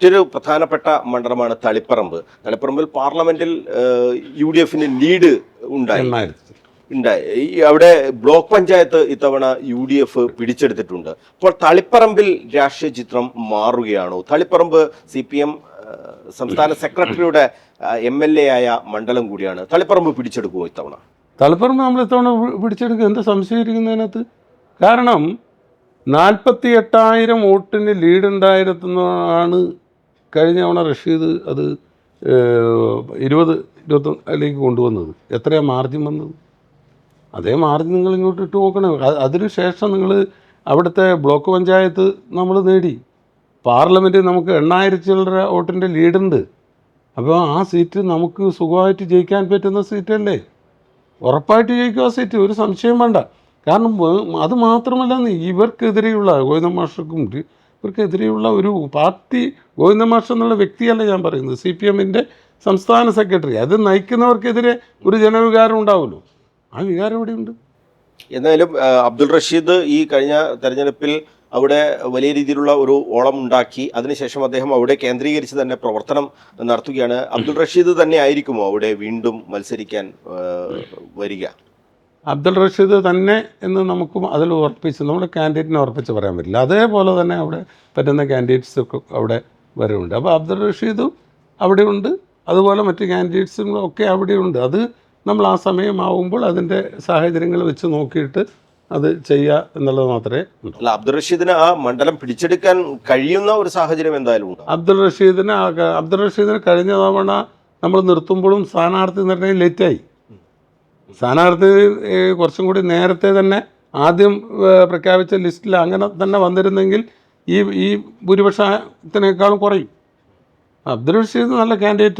മറ്റൊരു പ്രധാനപ്പെട്ട മണ്ഡലമാണ് തളിപ്പറമ്പ്. തളിപ്പറമ്പിൽ പാർലമെന്റിൽ യു ഡി എഫിന് ലീഡ് ഉണ്ടായി. ഉണ്ടായി. അവിടെ ബ്ലോക്ക് പഞ്ചായത്ത് ഇത്തവണ യു ഡി എഫ് പിടിച്ചെടുത്തിട്ടുണ്ട്. അപ്പോൾ തളിപ്പറമ്പിൽ രാഷ്ട്രീയ ചിത്രം മാറുകയാണോ? തളിപ്പറമ്പ് സി പി എം സംസ്ഥാന സെക്രട്ടറിയുടെ എം എൽ എ ആയ മണ്ഡലം കൂടിയാണ്. തളിപ്പറമ്പ് പിടിച്ചെടുക്കുമോ ഇത്തവണ? തളിപ്പറമ്പ് നമ്മൾ ഇത്തവണ പിടിച്ചെടുക്കുക. എന്താ സംശയിച്ചിരിക്കുന്നതിനകത്ത് കാരണം നാൽപ്പത്തി എട്ടായിരം വോട്ടിന് ലീഡ് ഉണ്ടായിരുന്നതാണ് കഴിഞ്ഞ തവണ റഷീദ് അത് ഇരുപത് ഇരുപത്തൊന്നിലേക്ക് കൊണ്ടുവന്നത്. എത്രയാണ് മാർജിൻ വന്നത്? അതേ മാർജിൻ നിങ്ങൾ ഇങ്ങോട്ട് ഇട്ട് നോക്കണേ. അതിന് അതിനുശേഷം നിങ്ങൾ അവിടുത്തെ ബ്ലോക്ക് പഞ്ചായത്ത് നമ്മൾ നേടി. പാർലമെന്റ് നമുക്ക് എണ്ണായിരത്തി ചില്ലറ വോട്ടിന്റെ ലീഡുണ്ട്. അപ്പോൾ ആ സീറ്റ് നമുക്ക് സുഖമായിട്ട് ജയിക്കാൻ പറ്റുന്ന സീറ്റല്ലേ? ഉറപ്പായിട്ട് ജയിക്കും ആ സീറ്റ്. ഒരു സംശയം വേണ്ട. കാരണം അത് മാത്രമല്ല ഇവർക്കെതിരെയുള്ള ഗോവിന്ദ മാഷക്കും ഇവർക്കെതിരെയുള്ള ഒരു പാർട്ടി ഗോവിന്ദ മാഷ് എന്നുള്ള വ്യക്തിയല്ല ഞാൻ പറയുന്നത്. സി പി എമ്മിന്റെ സംസ്ഥാന സെക്രട്ടറി. അത് നയിക്കുന്നവർക്കെതിരെ ഒരു ജനവികാരം ഉണ്ടാവുമല്ലോ. ആ വികാരം ഇവിടെയുണ്ട് എന്നാലും അബ്ദുൾ റഷീദ് ഈ കഴിഞ്ഞ തെരഞ്ഞെടുപ്പിൽ അവിടെ വലിയ രീതിയിലുള്ള ഒരു ഓളം ഉണ്ടാക്കി. അതിനുശേഷം അദ്ദേഹം അവിടെ കേന്ദ്രീകരിച്ച് തന്നെ പ്രവർത്തനം നടത്തുകയാണ്. അബ്ദുൾ റഷീദ് തന്നെ ആയിരിക്കുമോ അവിടെ വീണ്ടും മത്സരിക്കാൻ വരിക? അബ്ദുൾ റഷീദ് തന്നെ എന്ന് നമുക്കും അതിൽ ഉറപ്പിച്ച് നമ്മുടെ ക്യാൻഡിഡേറ്റിനെ ഉറപ്പിച്ച് പറയാൻ പറ്റില്ല. അതേപോലെ തന്നെ അവിടെ പറ്റുന്ന കാൻഡിഡേറ്റ്സ് ഒക്കെ അവിടെ വരുന്നുണ്ട്. അപ്പോൾ അബ്ദുൾ റഷീദും അവിടെയുണ്ട് അതുപോലെ മറ്റ് കാൻഡിഡേറ്റ്സും ഒക്കെ അവിടെയുണ്ട് അത് നമ്മൾ ആ സമയമാവുമ്പോൾ അതിന്റെ സാഹചര്യങ്ങൾ വെച്ച് നോക്കിയിട്ട് അത് ചെയ്യുക എന്നുള്ളത് മാത്രമേ ഉള്ളൂ. അല്ല അബ്ദുൾ റഷീദിന് ആ മണ്ഡലം പിടിച്ചെടുക്കാൻ കഴിയുന്ന ഒരു സാഹചര്യം എന്തായാലും ഉണ്ട്? അബ്ദുൾ റഷീദിന് അബ്ദുൾ റഷീദിന് കഴിഞ്ഞ തവണ നമ്മൾ നിർത്തുമ്പോഴും സ്ഥാനാർത്ഥി നിർണയം ലേറ്റായി സ്ഥാനാർത്ഥി കുറച്ചും കൂടി നേരത്തെ തന്നെ ആദ്യം പ്രഖ്യാപിച്ച ലിസ്റ്റിൽ അങ്ങനെ തന്നെ വന്നിരുന്നെങ്കിൽ ഈ ഈ ഭൂരിപക്ഷത്തിനേക്കാളും കുറയും. അബ്ദുൾ റഷീദ് നല്ല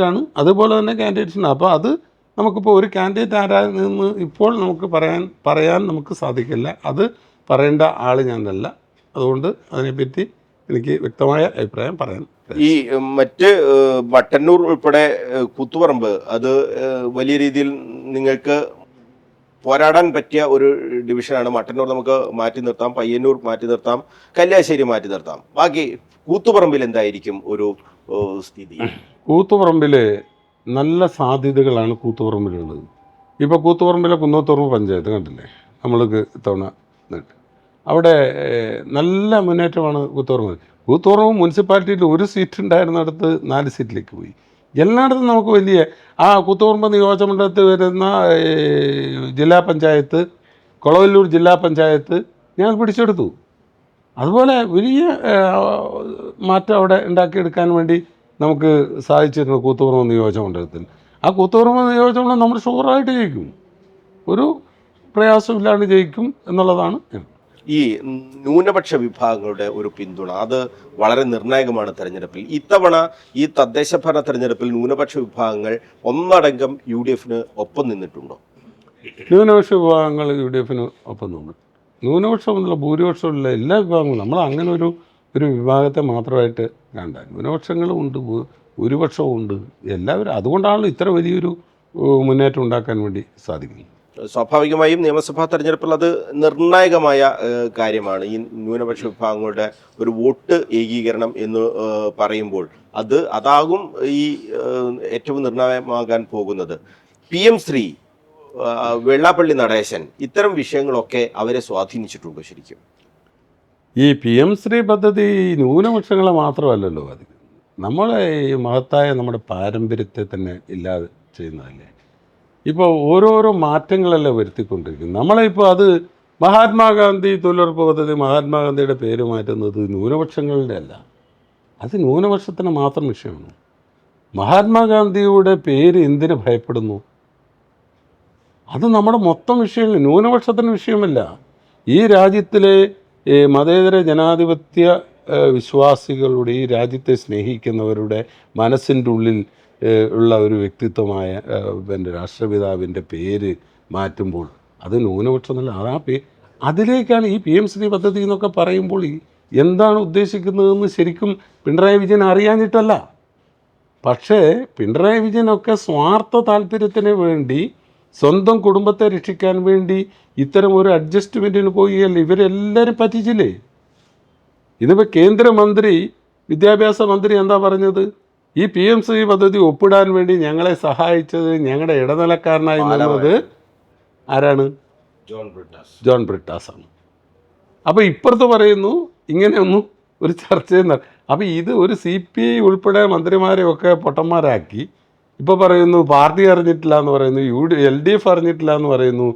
ആണ്. അതുപോലെ തന്നെ കാൻഡിഡേറ്റ്സ് ഉണ്ട്. അപ്പോൾ അത് നമുക്കിപ്പോൾ ഒരു കാൻഡിഡേറ്റ് ആരാന്ന് ഇപ്പോൾ നമുക്ക് പറയാൻ പറയാൻ നമുക്ക് സാധിക്കില്ല. അത് പറയേണ്ട ആൾ ഞാനല്ല. അതുകൊണ്ട് അതിനെപ്പറ്റി എനിക്ക് വ്യക്തമായ അഭിപ്രായം പറയാൻ ഈ മറ്റ് വട്ടന്നൂർ ഉൾപ്പെടെ കൂത്തുപറമ്പ് അത് വലിയ രീതിയിൽ നിങ്ങൾക്ക് പോരാടാൻ പറ്റിയ ഒരു ഡിവിഷനാണ് മട്ടന്നൂർ. നമുക്ക് മാറ്റി നിർത്താം. പയ്യന്നൂർ മാറ്റി നിർത്താം. കല്യാശ്ശേരി മാറ്റി നിർത്താം. ബാക്കി കൂത്തുപറമ്പിൽ എന്തായിരിക്കും ഒരു സ്ഥിതി? കൂത്തുപറമ്പിൽ നല്ല സാധ്യതകളാണ് കൂത്തുപറമ്പിലുള്ളത്. ഇപ്പോൾ കൂത്തുപറമ്പിലെ കുന്നോത്തുറമ്പ് പഞ്ചായത്ത് കണ്ടില്ലേ? നമ്മൾക്ക് നേടി അവിടെ നല്ല മുന്നേറ്റമാണ് കൂത്തുപറമ്പ്. കൂത്തുപറമ്പ് മുനിസിപ്പാലിറ്റിയിൽ ഒരു സീറ്റ് ഉണ്ടായിരുന്നിടത്ത് നാല് സീറ്റിലേക്ക് പോയി. എല്ലായിടത്തും നമുക്ക് വലിയ ആ കൂത്തുപറമ്പ് നിയോജകമണ്ഡലത്തിൽ വരുന്ന ഏഹ്, ജില്ലാ പഞ്ചായത്ത് കൊളവല്ലൂർ ജില്ലാ പഞ്ചായത്ത് ഞാൻ പിടിച്ചെടുത്തു. അതുപോലെ വലിയ മാറ്റം അവിടെ ഉണ്ടാക്കിയെടുക്കാൻ വേണ്ടി നമുക്ക് സാധിച്ചിരുന്നു കൂത്തുപറമ്പ് നിയോജകമണ്ഡലത്തിൽ ആ കൂത്തുപറമ്പ് നിയോജകമണ്ഡലം നമ്മൾ ഷുവറായിട്ട് ജയിക്കും. ഒരു പ്രയാസമില്ലാണ്ട് ജയിക്കും എന്നുള്ളതാണ് ഈ ന്യൂനപക്ഷ വിഭാഗങ്ങളുടെ ഒരു പിന്തുണ. അത് വളരെ നിർണായകമാണ് തെരഞ്ഞെടുപ്പിൽ. ഇത്തവണ ഈ തദ്ദേശ ഭരണ തെരഞ്ഞെടുപ്പിൽ ന്യൂനപക്ഷ വിഭാഗങ്ങൾ ഒന്നടങ്കം യു ഡി എഫിന് ഒപ്പം നിന്നിട്ടുണ്ടോ? ന്യൂനപക്ഷ വിഭാഗങ്ങൾ യു ഡി എഫിന് ഒപ്പം നിന്നു. ന്യൂനപക്ഷം എന്നുള്ള ഭൂരിപക്ഷമുള്ള എല്ലാ വിഭാഗങ്ങളും നമ്മൾ അങ്ങനെ ഒരു ഒരു വിഭാഗത്തെ മാത്രമായിട്ട് കണ്ട. ന്യൂനപക്ഷങ്ങളും ഉണ്ട് ഭൂരിപക്ഷവും ഉണ്ട്. എല്ലാവരും അതുകൊണ്ടാണല്ലോ ഇത്ര വലിയൊരു മുന്നേറ്റം ഉണ്ടാക്കാൻ വേണ്ടി സാധിക്കുന്നത്. സ്വാഭാവികമായും നിയമസഭാ തെരഞ്ഞെടുപ്പിൽ അത് നിർണായകമായ കാര്യമാണ്. ഈ ന്യൂനപക്ഷ വിഭാഗങ്ങളുടെ ഒരു വോട്ട് ഏകീകരണം എന്ന് പറയുമ്പോൾ അത് അതാകും ഈ ഏറ്റവും നിർണായകമാകാൻ പോകുന്നത്. പി എം ശ്രീ വെള്ളാപ്പള്ളി നടേശൻ ഇത്തരം വിഷയങ്ങളൊക്കെ അവരെ സ്വാധീനിച്ചിട്ടുണ്ടോ ശരിക്കും. ഈ പി എം ശ്രീ പദ്ധതി ന്യൂനപക്ഷങ്ങളെ മാത്രമല്ലല്ലോ അത്. നമ്മളെ ഈ മഹത്തായ നമ്മുടെ പാരമ്പര്യത്തെ തന്നെ ഇല്ലാതെ ചെയ്യുന്നതല്ലേ? ഇപ്പോൾ ഓരോരോ മാറ്റങ്ങളല്ലേ വരുത്തിക്കൊണ്ടിരിക്കുന്നത്. നമ്മളെ ഇപ്പോൾ അത് മഹാത്മാഗാന്ധി തൊഴിലുറപ്പ് പദ്ധതി മഹാത്മാഗാന്ധിയുടെ പേര് മാറ്റുന്നത് ന്യൂനപക്ഷങ്ങളുടെ അല്ല. അത് ന്യൂനപക്ഷത്തിന് മാത്രം വിഷയമാണ്. മഹാത്മാഗാന്ധിയുടെ പേര് എന്തിനു ഭയപ്പെടുന്നു? അത് നമ്മുടെ മൊത്തം വിഷയം ന്യൂനപക്ഷത്തിന് വിഷയമല്ല. ഈ രാജ്യത്തിലെ മതേതര ജനാധിപത്യ വിശ്വാസികളുടെ ഈ രാജ്യത്തെ സ്നേഹിക്കുന്നവരുടെ മനസ്സിന്റെ ഉള്ളിൽ ഉള്ള ഒരു വ്യക്തിത്വമായ എന്റെ രാഷ്ട്രപിതാവിന്റെ പേര് മാറ്റുമ്പോൾ അത് ന്യൂനപക്ഷം എന്നല്ല ആ പേ അതിലേക്കാണ് ഈ പി എം ശ്രീ പദ്ധതി എന്നൊക്കെ പറയുമ്പോൾ ഈ എന്താണ് ഉദ്ദേശിക്കുന്നതെന്ന് ശരിക്കും പിണറായി വിജയൻ അറിയാഞ്ഞിട്ടല്ല. പക്ഷേ പിണറായി വിജയനൊക്കെ സ്വാർത്ഥ താല്പര്യത്തിന് വേണ്ടി സ്വന്തം കുടുംബത്തെ രക്ഷിക്കാൻ വേണ്ടി ഇത്തരം ഒരു അഡ്ജസ്റ്റ്മെന്റിന് പോവുകയല്ലേ ഇവരെല്ലാവരും പറ്റിച്ചില്ലേ? ഇതിപ്പോൾ കേന്ദ്രമന്ത്രി വിദ്യാഭ്യാസ മന്ത്രി എന്താ പറഞ്ഞത്? ഈ പി എം ശ്രീ പദ്ധതി ഒപ്പിടാൻ വേണ്ടി ഞങ്ങളെ സഹായിച്ചത് ഞങ്ങളുടെ ഇടനിലക്കാരനായി നിന്നത് ആരാണ്? ജോൺ ബ്രിട്ടാസ്. ജോൺ ബ്രിട്ടാസ് ആണ് അപ്പോൾ ഇപ്പുറത്ത് പറയുന്നു ഇങ്ങനെയൊന്നും ഒരു ചർച്ചയെന്ന് അപ്പോൾ ഇത് ഒരു സി പി ഐ ഉൾപ്പെടെ മന്ത്രിമാരെയൊക്കെ പൊട്ടന്മാരാക്കി. ഇപ്പോൾ പറയുന്നു പാർട്ടി അറിഞ്ഞിട്ടില്ല എന്ന് പറയുന്നു U D L D F അറിഞ്ഞിട്ടില്ല എന്ന് പറയുന്നു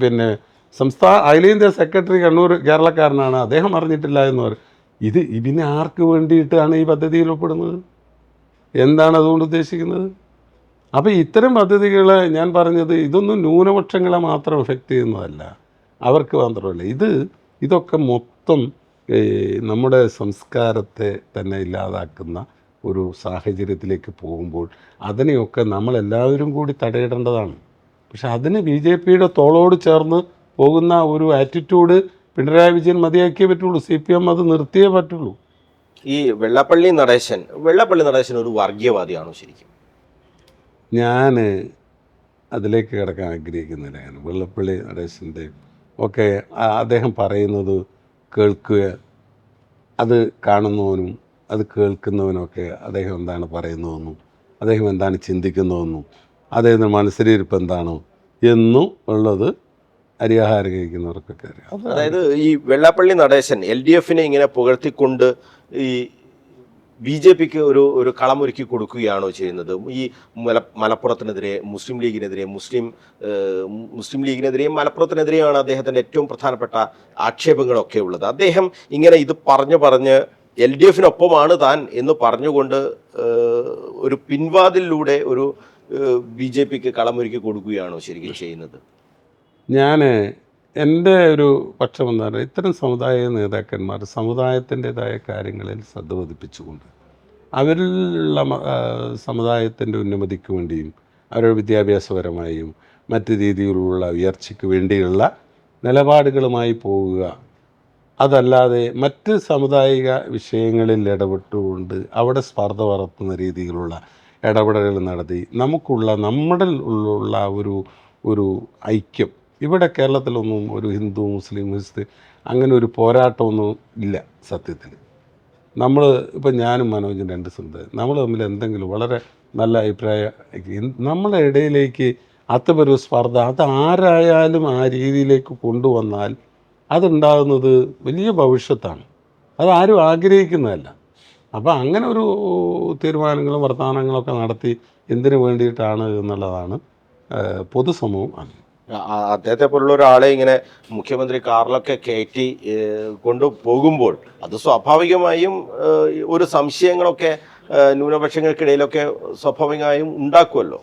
പിന്നെ സംസ്ഥാന അഖിലേന്ത്യാ സെക്രട്ടറി കണ്ണൂർ കേരളക്കാരനാണ് അദ്ദേഹം അറിഞ്ഞിട്ടില്ല എന്ന് പറയും ഇത് ഇതിനെ ആർക്ക് വേണ്ടിയിട്ടാണ് ഈ പദ്ധതിയിൽ ഉൾപ്പെടുന്നത്? എന്താണ് അതുകൊണ്ട് ഉദ്ദേശിക്കുന്നത്? അപ്പോൾ ഇത്തരം പദ്ധതികൾ ഞാൻ പറഞ്ഞത് ഇതൊന്നും ന്യൂനപക്ഷങ്ങളെ മാത്രം എഫക്റ്റ് ചെയ്യുന്നതല്ല. അവർക്ക് മാത്രമല്ല. ഇത് ഇതൊക്കെ മൊത്തം നമ്മുടെ സംസ്കാരത്തെ തന്നെ ഇല്ലാതാക്കുന്ന ഒരു സാഹചര്യത്തിലേക്ക് പോകുമ്പോൾ അതിനെയൊക്കെ നമ്മളെല്ലാവരും കൂടി തടയിടേണ്ടതാണ്. പക്ഷെ അതിന് ബി ജെ പിയുടെ തോളോട് ചേർന്ന് പോകുന്ന ഒരു ആറ്റിറ്റ്യൂഡ് പിണറായി വിജയൻ മതിയാക്കിയേ പറ്റുള്ളൂ സി പി എം അത് നിർത്തിയേ പറ്റുള്ളൂ. ഈ വെള്ളപ്പള്ളി നടേശൻ വെള്ളപ്പള്ളി നടേശൻ ഒരു വർഗീയവാദിയാണോ ശരിക്കും? ഞാൻ അതിലേക്ക് കിടക്കാൻ ആഗ്രഹിക്കുന്നില്ല ഞാൻ. വെള്ളപ്പള്ളി നടേശന്റെ ഒക്കെ അദ്ദേഹം പറയുന്നത് കേൾക്കുക അത് കാണുന്നവനും അത് കേൾക്കുന്നവനൊക്കെ അദ്ദേഹം എന്താണ് പറയുന്നതെന്നും അദ്ദേഹം എന്താണ് ചിന്തിക്കുന്നതെന്നും അദ്ദേഹത്തിന്റെ മനസ്സിലിരിപ്പ് എന്താണോ എന്നും ഉള്ളത് അരിയാഹാരം കഴിക്കുന്നവർക്കൊക്കെ അറിയാം. അതായത് ഈ വെള്ളാപ്പള്ളി നടേശൻ എൽ ഡി എഫിനെ ഇങ്ങനെ പുകഴ്ത്തിക്കൊണ്ട് ഈ ബി ജെ പിക്ക് ഒരു ഒരു കളമൊരുക്കി കൊടുക്കുകയാണോ ചെയ്യുന്നത്? ഈ മല മലപ്പുറത്തിനെതിരെ മുസ്ലിം ലീഗിനെതിരെ മുസ്ലിം മുസ്ലിം ലീഗിനെതിരെയും മലപ്പുറത്തിനെതിരെയാണ് അദ്ദേഹത്തിന്റെ ഏറ്റവും പ്രധാനപ്പെട്ട ആക്ഷേപങ്ങളൊക്കെ ഉള്ളത്. അദ്ദേഹം ഇങ്ങനെ ഇത് പറഞ്ഞു പറഞ്ഞ് എൽ ഡി എഫിനൊപ്പമാണ് താൻ എന്ന് പറഞ്ഞുകൊണ്ട് ഒരു പിൻവാതിലൂടെ ഒരു ബി ജെ പിക്ക് കളമൊരുക്കി കൊടുക്കുകയാണോ ശരിക്കും ചെയ്യുന്നത്? ഞാൻ എന്റെ ഒരു പക്ഷം എന്ന് പറഞ്ഞാൽ ഇത്തരം സമുദായ നേതാക്കന്മാർ സമുദായത്തിന്റെതായ കാര്യങ്ങളിൽ ശ്രദ്ധ പതിപ്പിച്ചുകൊണ്ട് അവരിലുള്ള സമുദായത്തിന്റെ ഉന്നമതിക്ക് വേണ്ടിയും അവരുടെ വിദ്യാഭ്യാസപരമായും മറ്റ് രീതിയിലുള്ള ഉയർച്ചയ്ക്ക് വേണ്ടിയുള്ള നിലപാടുകളുമായി പോവുക. അതല്ലാതെ മറ്റ് സമുദായിക വിഷയങ്ങളിൽ ഇടപെട്ടുകൊണ്ട് അവിടെ സ്പർദ്ധ വളർത്തുന്ന രീതിയിലുള്ള ഇടപെടലുകൾ നടത്തി നമുക്കുള്ള നമ്മുടെ ഉള്ള ഒരു ഒരു ഐക്യം ഇവിടെ കേരളത്തിലൊന്നും ഒരു ഹിന്ദു മുസ്ലിം ക്രിസ്തു അങ്ങനെ ഒരു പോരാട്ടമൊന്നും ഇല്ല സത്യത്തിൽ. നമ്മൾ ഇപ്പം ഞാനും മനോജും രണ്ട് സമുദായം നമ്മൾ തമ്മിൽ എന്തെങ്കിലും വളരെ നല്ല അഭിപ്രായം നമ്മളെ ഇടയിലേക്ക് അത്തരമൊരു സ്പർദ്ധ അത് ആരായാലും ആ രീതിയിലേക്ക് കൊണ്ടുവന്നാൽ അതുണ്ടാകുന്നത് വലിയ ഭവിഷ്യത്താണ്. അത് ആരും ആഗ്രഹിക്കുന്നതല്ല. അപ്പോൾ അങ്ങനെ ഒരു തീരുമാനങ്ങളും വർത്തമാനങ്ങളൊക്കെ നടത്തി എന്തിനു വേണ്ടിയിട്ടാണ് എന്നുള്ളതാണ് പൊതുസമൂഹം ആ- അദ്ദേഹത്തെ പോലുള്ള ഒരാളെ ഇങ്ങനെ മുഖ്യമന്ത്രി കാറിലൊക്കെ കയറ്റി കൊണ്ടുപോകുമ്പോൾ കൊണ്ടു പോകുമ്പോൾ അത് സ്വാഭാവികമായും ഒരു സംശയങ്ങളൊക്കെ ന്യൂനപക്ഷങ്ങൾക്കിടയിലൊക്കെ സ്വാഭാവികമായും ഉണ്ടാക്കുമല്ലോ?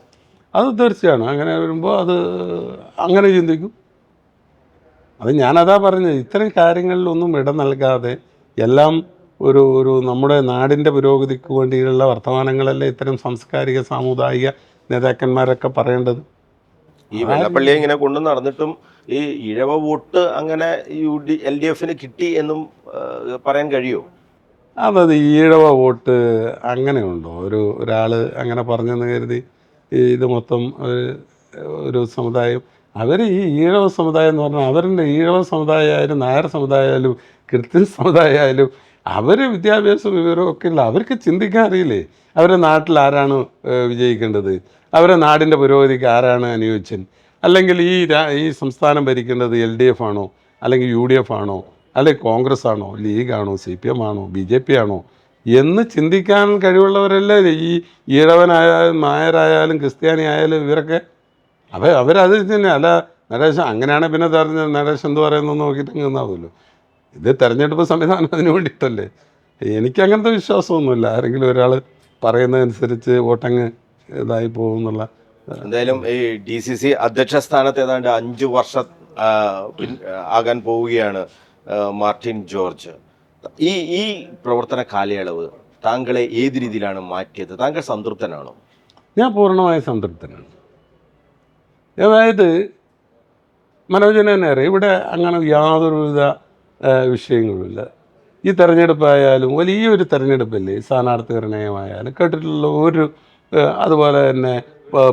അത് തീർച്ചയാണ്. അങ്ങനെ വരുമ്പോൾ അത് അങ്ങനെ ചിന്തിക്കും. അത് ഞാനതാ പറഞ്ഞത്. ഇത്തരം കാര്യങ്ങളിലൊന്നും ഇടം നൽകാതെ എല്ലാം ഒരു ഒരു നമ്മുടെ നാടിന്റെ പുരോഗതിക്ക് വേണ്ടിയുള്ള വർത്തമാനങ്ങളല്ലേ ഇത്തരം സാംസ്കാരിക സാമുദായിക നേതാക്കന്മാരൊക്കെ പറയേണ്ടത്? ഈ വെള്ളപ്പള്ളിയെ ഇങ്ങനെ കൊണ്ടു നടന്നിട്ടും ഈ ഇഴവ വോട്ട് അങ്ങനെ യു ഡി എൽ ഡി എഫിന് കിട്ടി എന്നും പറയാൻ കഴിയുമോ അതത് ഈഴവ വോട്ട് അങ്ങനെയുണ്ടോ ഒരു ഒരാൾ അങ്ങനെ പറഞ്ഞെന്ന് കരുതി ഈ ഇത് മൊത്തം ഒരു സമുദായം. അവർ ഈ ഈഴവ സമുദായം എന്ന് പറഞ്ഞാൽ അവരുടെ ഈഴവ സമുദായമായാലും നായർ സമുദായമായാലും ക്രിസ്ത്യൻ സമുദായമായാലും അവർ വിദ്യാഭ്യാസ വിവരമൊക്കെ ഇല്ല അവർക്ക് ചിന്തിക്കാൻ അറിയില്ലേ? അവരുടെ നാട്ടിൽ ആരാണ് വിജയിക്കേണ്ടത്? അവരുടെ നാടിന്റെ പുരോഗതിക്ക് ആരാണ് അനുയോജ്യൻ? അല്ലെങ്കിൽ ഈ ഈ സംസ്ഥാനം ഭരിക്കേണ്ടത് എൽ ഡി എഫ് ആണോ? അല്ലെങ്കിൽ യു ഡി എഫ് ആണോ? അല്ലെങ്കിൽ കോൺഗ്രസ് ആണോ? ലീഗാണോ? സി പി എം ആണോ? ബി ജെ പി ആണോ? എന്ന് ചിന്തിക്കാൻ കഴിവുള്ളവരല്ലേ ഈ ഈഴവനായാലും നായരായാലും ക്രിസ്ത്യാനി ആയാലും ഇവരൊക്കെ? അവ അവരത് തന്നെ. അല്ല നരേശൻ അങ്ങനെയാണ് പിന്നെ തെരഞ്ഞ നരേശൻ എന്ത് പറയുന്നു നോക്കിയിട്ട് അങ്ങ് നിന്നാവുമല്ലോ ഇത് തെരഞ്ഞെടുപ്പ് സംവിധാനം അതിന് വേണ്ടിയിട്ടല്ലേ? എനിക്കങ്ങനത്തെ വിശ്വാസമൊന്നുമില്ല. ആരെങ്കിലും ഒരാൾ പറയുന്നതനുസരിച്ച് വോട്ടങ്ങ് ഇതായി പോകും എന്നുള്ള എന്തായാലും ഈ ഡി സി സി അധ്യക്ഷ സ്ഥാനത്ത് ഏതാണ്ട് അഞ്ചു വർഷം ആകാൻ പോവുകയാണ് മാർട്ടിൻ ജോർജ്. ഈ ഈ പ്രവർത്തന കാലയളവ് താങ്കളെ ഏത് രീതിയിലാണ് മാറ്റിയത്? താങ്കൾ സംതൃപ്തനാണോ? ഞാൻ പൂർണമായ സംതൃപ്തനാണ്. അതായത് മനോജനെ നേരെ ഇവിടെ അങ്ങനെ യാതൊരുവിധ വിഷയങ്ങളുമില്ല. ഈ തെരഞ്ഞെടുപ്പായാലും വലിയൊരു തെരഞ്ഞെടുപ്പല്ലേ സ്ഥാനാർത്ഥി നിർണയമായാലും കേട്ടിട്ടുള്ള ഒരു അതുപോലെ തന്നെ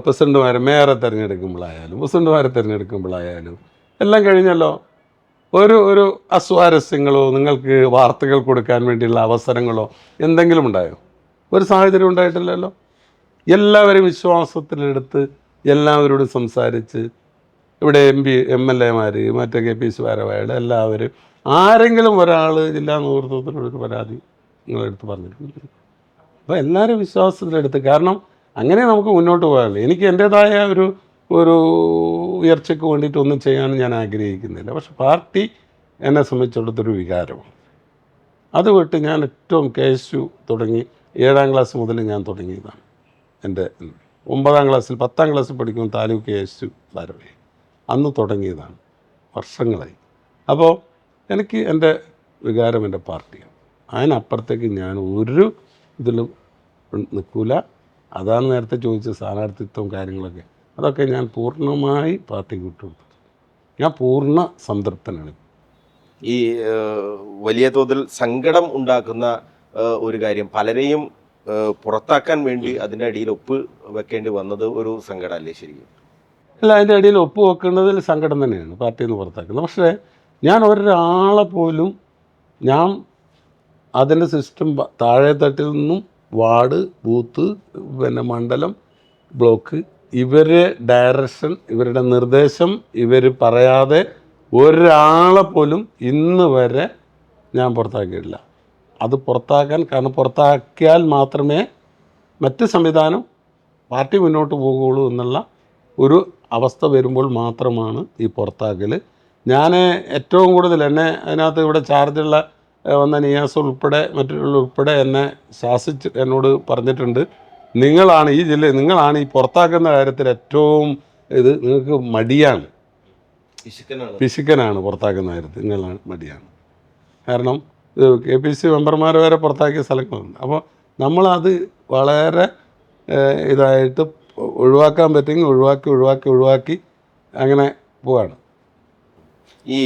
പ്രസിഡന്റുമാരെ മേയറെ തിരഞ്ഞെടുക്കുമ്പോഴായാലും പ്രസിഡന്റുമാരെ തിരഞ്ഞെടുക്കുമ്പോഴായാലും എല്ലാം കഴിഞ്ഞല്ലോ. ഒരു ഒരു അസ്വാരസ്യങ്ങളോ നിങ്ങൾക്ക് വാർത്തകൾ കൊടുക്കാൻ വേണ്ടിയുള്ള അവസരങ്ങളോ എന്തെങ്കിലും ഉണ്ടായോ? ഒരു സാഹചര്യം ഉണ്ടായിട്ടില്ലല്ലോ. എല്ലാവരും വിശ്വാസത്തിലെടുത്ത് എല്ലാവരോടും സംസാരിച്ച് ഇവിടെ എം പി എം എൽ എമാർ മറ്റേ കെ പി സി ഭാരവാഹികൾ എല്ലാവരും ആരെങ്കിലും ഒരാൾ ജില്ലാ നേതൃത്വത്തിനൊരു പരാതി നിങ്ങളെടുത്ത് പറഞ്ഞിട്ടുണ്ട്. അപ്പോൾ എല്ലാവരും വിശ്വാസത്തിലെടുത്ത് കാരണം അങ്ങനെ നമുക്ക് മുന്നോട്ട് പോകാറില്ല എനിക്ക് എന്റേതായ ഒരു ഒരു ഉയർച്ചയ്ക്ക് വേണ്ടിയിട്ട് ഒന്നും ചെയ്യാൻ ഞാൻ ആഗ്രഹിക്കുന്നില്ല. പക്ഷെ പാർട്ടി എന്നെ സംബന്ധിച്ചിടത്തൊരു വികാരമാണ്. അത് വിട്ട് ഞാൻ ഏറ്റവും കേശു തുടങ്ങി ഏഴാം ക്ലാസ് മുതൽ ഞാൻ തുടങ്ങിയതാണ് എന്റെ ഒമ്പതാം ക്ലാസ്സിൽ പത്താം ക്ലാസ്സിൽ പഠിക്കുമ്പോൾ താലൂക്ക് കേശു ധാരവേ അന്ന് തുടങ്ങിയതാണ് വർഷങ്ങളായി. അപ്പോൾ എനിക്ക് എന്റെ വികാരം എന്റെ പാർട്ടിയാണ്. അതിനപ്പുറത്തേക്ക് ഞാൻ ഒരു ഇതിലും നിൽക്കില്ല അതാണ് നേരത്തെ ചോദിച്ച സ്ഥാനാർത്ഥിത്വം കാര്യങ്ങളൊക്കെ. അതൊക്കെ ഞാൻ പൂർണമായി പാർട്ടിക്ക് വിട്ടുകൊടുത്തു ഞാൻ പൂർണ സംതൃപ്തനാണ്. ഈ വലിയ തോതിൽ സങ്കടം ഉണ്ടാക്കുന്ന ഒരു കാര്യം പലരെയും പുറത്താക്കാൻ വേണ്ടി അതിന്റെ അടിയിൽ ഒപ്പ് വെക്കേണ്ടി വന്നത് ഒരു സങ്കടമല്ലേ ശരിക്കും? അല്ല അതിന്റെ അടിയിൽ ഒപ്പ് വെക്കേണ്ടതിൽ സങ്കടം തന്നെയാണ് പാർട്ടിയിൽ നിന്ന് പുറത്താക്കുന്നത്. പക്ഷേ ഞാൻ ഒരാളെ പോലും ഞാൻ അതിന്റെ സിസ്റ്റം താഴെ തട്ടിൽ നിന്നും വാർഡ് ബൂത്ത് പിന്നെ മണ്ഡലം ബ്ലോക്ക് ഇവരെ ഡയറക്ഷൻ ഇവരുടെ നിർദ്ദേശം ഇവർ പറയാതെ ഒരാളെ പോലും ഇന്ന് വരെ ഞാൻ പുറത്താക്കിയിട്ടില്ല. അത് പുറത്താക്കാൻ കാരണം പുറത്താക്കിയാൽ മാത്രമേ മറ്റ് സംവിധാനം പാർട്ടി മുന്നോട്ട് പോകുകയുള്ളൂ എന്നുള്ള ഒരു അവസ്ഥ വരുമ്പോൾ മാത്രമാണ് ഈ പുറത്താക്കൽ ഞാൻ ഏറ്റവും കൂടുതൽ എന്നെ അതിനകത്ത് ഇവിടെ ചാർജുള്ള വന്ന നിയാസ് ഉൾപ്പെടെ മറ്റുള്ള ഉൾപ്പെടെ എന്നെ ശാസിച്ച് എന്നോട് പറഞ്ഞിട്ടുണ്ട്. നിങ്ങളാണ് ഈ ജില്ല നിങ്ങളാണ് ഈ പുറത്താക്കുന്ന കാര്യത്തിൽ ഏറ്റവും ഇത് നിങ്ങൾക്ക് മടിയാണ്. പിശുക്കനാണ്. പുറത്താക്കുന്ന കാര്യത്തിൽ നിങ്ങളാണ് മടിയാണ്. കാരണം കെ പി സി മെമ്പർമാർ വരെ പുറത്താക്കിയ സ്ഥലങ്ങളുണ്ട്. അപ്പോൾ നമ്മളത് വളരെ ഇതായിട്ട് ഒഴിവാക്കാൻ പറ്റുമെങ്കിൽ ഒഴിവാക്കി ഒഴിവാക്കി ഒഴിവാക്കി അങ്ങനെ പോവാണ്. ഈ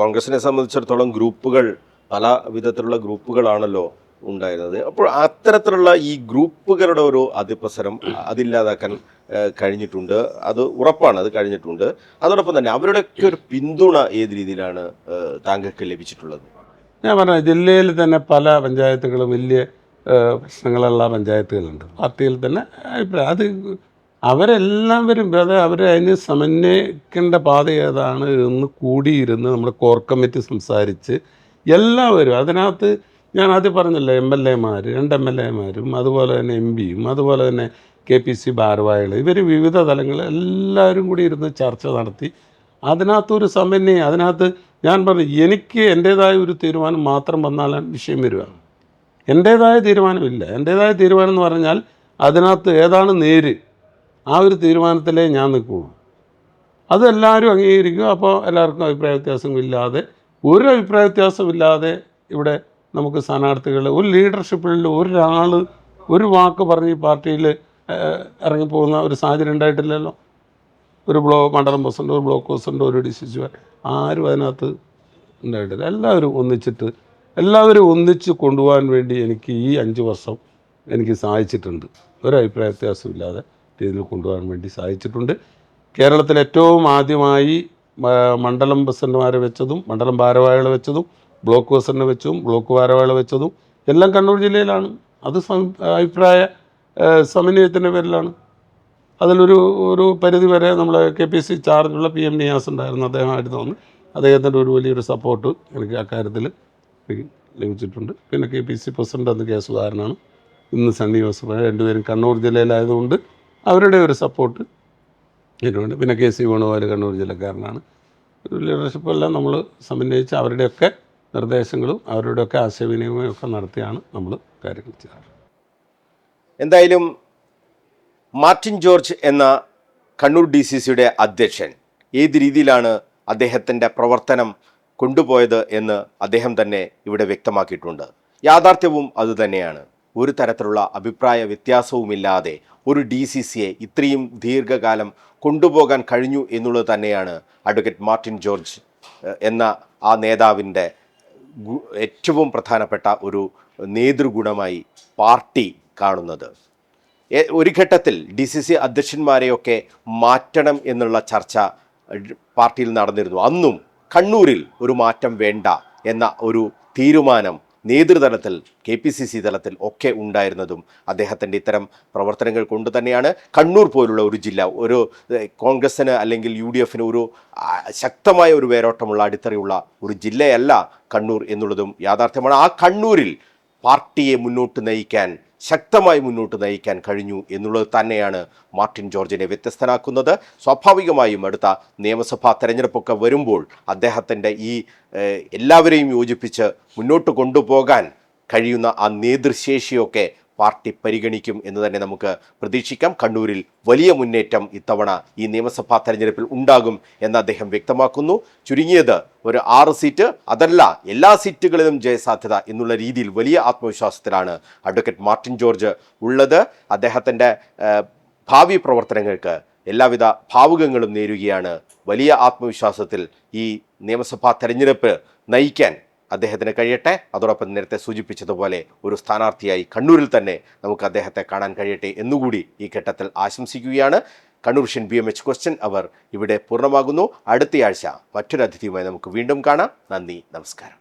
കോൺഗ്രസിനെ സംബന്ധിച്ചിടത്തോളം ഗ്രൂപ്പുകൾ പല വിധത്തിലുള്ള ഗ്രൂപ്പുകളാണല്ലോ ഉണ്ടായിരുന്നത്. അപ്പോൾ അത്തരത്തിലുള്ള ഈ ഗ്രൂപ്പുകളുടെ ഒരു അതിപ്രസരം അതില്ലാതാക്കാൻ കഴിഞ്ഞിട്ടുണ്ട്. അത് ഉറപ്പാണ് അത് കഴിഞ്ഞിട്ടുണ്ട്. അതോടൊപ്പം തന്നെ അവരുടെയൊക്കെ ഒരു പിന്തുണ ഏത് രീതിയിലാണ് താങ്കൾക്ക് ലഭിച്ചിട്ടുള്ളത്? ഞാൻ പറഞ്ഞ ജില്ലയിൽ തന്നെ പല പഞ്ചായത്തുകളും വലിയ പ്രശ്നങ്ങളുള്ള പഞ്ചായത്തുകളുണ്ട്. പാർട്ടിയിൽ തന്നെ അഭിപ്രായം അത് അവരെല്ലാവരും അത് അവർ അതിന് സമന്വയിക്കേണ്ട പാത ഏതാണ് എന്ന് കൂടിയിരുന്ന് നമ്മുടെ കോർ കമ്മിറ്റി സംസാരിച്ച് എല്ലാവരും അതിനകത്ത് ഞാൻ ആദ്യം പറഞ്ഞല്ലോ എം എൽ എമാർ രണ്ട് എം എൽ എമാരും അതുപോലെ തന്നെ എം പിയും അതുപോലെ തന്നെ കെ പി സി ഭാരവാഹികൾ ഇവർ വിവിധ തലങ്ങളിൽ എല്ലാവരും കൂടി ഇരുന്ന് ചർച്ച നടത്തി അതിനകത്തൊരു സമന്വയം അതിനകത്ത് ഞാൻ പറഞ്ഞു എനിക്ക് എന്റേതായ ഒരു തീരുമാനം മാത്രം വന്നാലാണ് വിഷയം വരിക. എന്റേതായ തീരുമാനമില്ല എന്റേതായ തീരുമാനം എന്ന് പറഞ്ഞാൽ അതിനകത്ത് ഏതാണ് നേര്? ആ ഒരു തീരുമാനത്തിലേ ഞാൻ നിൽക്കുകയുള്ളൂ അതെല്ലാവരും അംഗീകരിക്കുക. അപ്പോൾ എല്ലാവർക്കും അഭിപ്രായ വ്യത്യാസമില്ലാതെ ഒരു അഭിപ്രായ വ്യത്യാസമില്ലാതെ ഇവിടെ നമുക്ക് സ്ഥാനാർത്ഥികൾ ഒരു ലീഡർഷിപ്പിൽ ഒരാൾ ഒരു വാക്ക് പറഞ്ഞ് ഈ പാർട്ടിയിൽ ഇറങ്ങിപ്പോകുന്ന ഒരു സാഹചര്യം ഉണ്ടായിട്ടില്ലല്ലോ. ഒരു ബ്ലോ മണ്ഡലം പ്രസിഡന്റ് ഒരു ബ്ലോക്ക് പ്രസിഡന്റ് ഒരു ഡി സി സി ആരും അതിനകത്ത് ഉണ്ടായിട്ടില്ല. എല്ലാവരും ഒന്നിച്ചിട്ട് എല്ലാവരും ഒന്നിച്ച് കൊണ്ടുപോകാൻ വേണ്ടി എനിക്ക് ഈ അഞ്ച് വർഷം എനിക്ക് സഹായിച്ചിട്ടുണ്ട് ഒരു അഭിപ്രായ വ്യത്യാസമില്ലാതെ. രീതിയിൽ കൊണ്ടുപോകാൻ വേണ്ടി സാധിച്ചിട്ടുണ്ട് കേരളത്തിൽ ഏറ്റവും ആദ്യമായി മണ്ഡലം പ്രസിഡന്റുമാരെ വെച്ചതും മണ്ഡലം ഭാരവാഹികളെ വെച്ചതും ബ്ലോക്ക് പ്രസിഡന്റ് വെച്ചതും ബ്ലോക്ക് ഭാരവാഹികളെ വെച്ചതും എല്ലാം കണ്ണൂർ ജില്ലയിലാണ്. അത് അഭിപ്രായ സമന്വയത്തിന്റെ പേരിലാണ്. അതിലൊരു ഒരു പരിധി വരെ നമ്മൾ കെ പി സി ചാർജുള്ള പി എം നിയാസ് ഉണ്ടായിരുന്നു അദ്ദേഹമായിരുന്നു വന്ന് അദ്ദേഹത്തിന്റെ ഒരു വലിയൊരു സപ്പോർട്ട് എനിക്ക് അക്കാര്യത്തിൽ ലഭിച്ചിട്ടുണ്ട്. പിന്നെ കെ പി സി പ്രസിഡന്റ് അന്ന് കെ സുധാകരനാണ്. ഇന്ന് സണ്ണി ജോസഫ് രണ്ടുപേരും കണ്ണൂർ ജില്ലയിലായതുകൊണ്ട് അവരുടെ ഒരു സപ്പോർട്ട് ഇതിനുണ്ട് പിന്നെ കെ സി വേണുപാൽ കണ്ണൂർ ജില്ലക്കാരനാണ്. ഒരു ലീഡർഷിപ്പ് എല്ലാം നമ്മൾ സമന്വയിച്ച് അവരുടെയൊക്കെ നിർദ്ദേശങ്ങളും അവരുടെയൊക്കെ ആശയവിനിമയവും ഒക്കെ നടത്തിയാണ് നമ്മൾ കാര്യങ്ങൾ ചെയ്യാറ്. എന്തായാലും മാർട്ടിൻ ജോർജ് എന്ന കണ്ണൂർ ഡി സി സിയുടെ അധ്യക്ഷൻ ഏത് രീതിയിലാണ് അദ്ദേഹത്തിന്റെ പ്രവർത്തനം കൊണ്ടുപോയത് എന്ന് അദ്ദേഹം തന്നെ ഇവിടെ വ്യക്തമാക്കിയിട്ടുണ്ട്. യാഥാർത്ഥ്യവും അതുതന്നെയാണ് ഒരു തരത്തിലുള്ള അഭിപ്രായ വ്യത്യാസവുമില്ലാതെ ഒരു ഡി സി സിയെ ഇത്രയും ദീർഘകാലം കൊണ്ടുപോകാൻ കഴിഞ്ഞു എന്നുള്ളത് തന്നെയാണ് അഡ്വക്കേറ്റ് മാർട്ടിൻ ജോർജ് എന്ന ആ നേതാവിന്റെ ഏറ്റവും പ്രധാനപ്പെട്ട ഒരു നേതൃഗുണമായി പാർട്ടി കാണുന്നത്. ഒരു ഘട്ടത്തിൽ ഡി സി സി അധ്യക്ഷന്മാരെയൊക്കെ മാറ്റണം എന്നുള്ള ചർച്ച പാർട്ടിയിൽ നടന്നിരുന്നു. അന്നും കണ്ണൂരിൽ ഒരു മാറ്റം വേണ്ട എന്ന ഒരു തീരുമാനം നേതൃതലത്തിൽ കെ പി സി സി തലത്തിൽ ഒക്കെ ഉണ്ടായിരുന്നതും അദ്ദേഹത്തിന്റെ ഇത്തരം പ്രവർത്തനങ്ങൾ കൊണ്ട് തന്നെയാണ്. കണ്ണൂർ പോലുള്ള ഒരു ജില്ല ഒരു കോൺഗ്രസ്സിന് അല്ലെങ്കിൽ യു ഡി എഫിന് ഒരു ശക്തമായ ഒരു വേരോട്ടമുള്ള അടിത്തറയുള്ള ഒരു ജില്ലയല്ല കണ്ണൂർ എന്നുള്ളതും യാഥാർത്ഥ്യമാണ്. ആ കണ്ണൂരിൽ പാർട്ടിയെ മുന്നോട്ട് നയിക്കാൻ ശക്തമായി മുന്നോട്ട് നയിക്കാൻ കഴിഞ്ഞു എന്നുള്ളത് തന്നെയാണ് മാർട്ടിൻ ജോർജിനെ വ്യത്യസ്തനാക്കുന്നത്. സ്വാഭാവികമായും അടുത്ത നിയമസഭാ തെരഞ്ഞെടുപ്പൊക്കെ വരുമ്പോൾ അദ്ദേഹത്തിന്റെ ഈ എല്ലാവരെയും യോജിപ്പിച്ച് മുന്നോട്ട് കൊണ്ടുപോകാൻ കഴിയുന്ന ആ നേതൃശേഷിയൊക്കെ പാർട്ടി പരിഗണിക്കും എന്ന് തന്നെ നമുക്ക് പ്രതീക്ഷിക്കാം. കണ്ണൂരിൽ വലിയ മുന്നേറ്റം ഇത്തവണ ഈ നിയമസഭാ തെരഞ്ഞെടുപ്പിൽ ഉണ്ടാകും എന്ന് അദ്ദേഹം വ്യക്തമാക്കുന്നു. ചുരുങ്ങിയത് ഒരു ആറ് സീറ്റ്. അതല്ല എല്ലാ സീറ്റുകളിലും ജയസാധ്യത എന്നുള്ള രീതിയിൽ വലിയ ആത്മവിശ്വാസത്തിലാണ് അഡ്വക്കേറ്റ് മാർട്ടിൻ ജോർജ് ഉള്ളത്. അദ്ദേഹത്തിന്റെ ഭാവി പ്രവർത്തനങ്ങൾക്ക് എല്ലാവിധ ഭാവുകങ്ങളും നേരുകയാണ്. വലിയ ആത്മവിശ്വാസത്തിൽ ഈ നിയമസഭാ തെരഞ്ഞെടുപ്പ് നയിക്കാൻ അദ്ദേഹത്തിന് കഴിയട്ടെ. അതോടൊപ്പം നേരത്തെ സൂചിപ്പിച്ചതുപോലെ ഒരു സ്ഥാനാർത്ഥിയായി കണ്ണൂരിൽ തന്നെ നമുക്ക് അദ്ദേഹത്തെ കാണാൻ കഴിയട്ടെ എന്നുകൂടി ഈ ഘട്ടത്തിൽ ആശംസിക്കുകയാണ്. കണ്ണൂർ ഷൻ ബി എം എച്ച് ക്വസ്റ്റ്യൻ അവർ ഇവിടെ പൂർണമാകുന്നു. അടുത്തയാഴ്ച മറ്റൊരു അതിഥിയുമായി നമുക്ക് വീണ്ടും കാണാം. നന്ദി നമസ്കാരം.